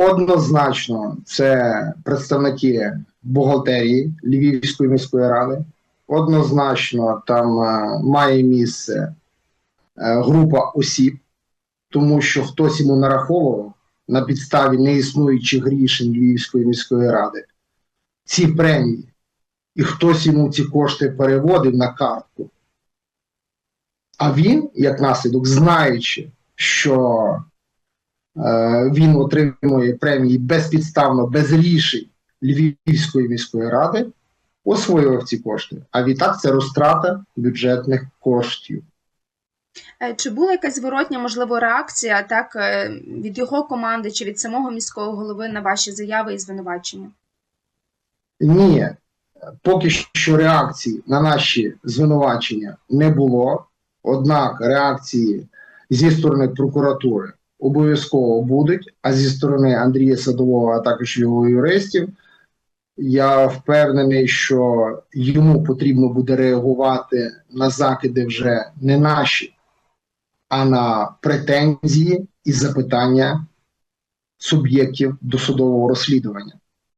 Однозначно, це представники бухгалтерії Львівської міської ради. Однозначно, там е, має місце е, група осіб, тому що хтось йому нараховував на підставі неіснуючих рішень Львівської міської ради ці премії, і хтось йому ці кошти переводив на картку. А він, як наслідок, знаючи, що він отримує премії безпідставно, без рішень Львівської міської ради, освоював ці кошти. А відтак це розтрата бюджетних коштів. Е, Чи була якась зворотня, можливо, реакція так е, від його команди чи від самого міського голови на ваші заяви і звинувачення? Ні, поки що реакції на наші звинувачення не було. Однак реакції зі сторони прокуратури обов'язково будуть, а зі сторони Андрія Садового, а також його юристів, я впевнений, що йому потрібно буде реагувати на закиди вже не наші, а на претензії і запитання суб'єктів досудового розслідування.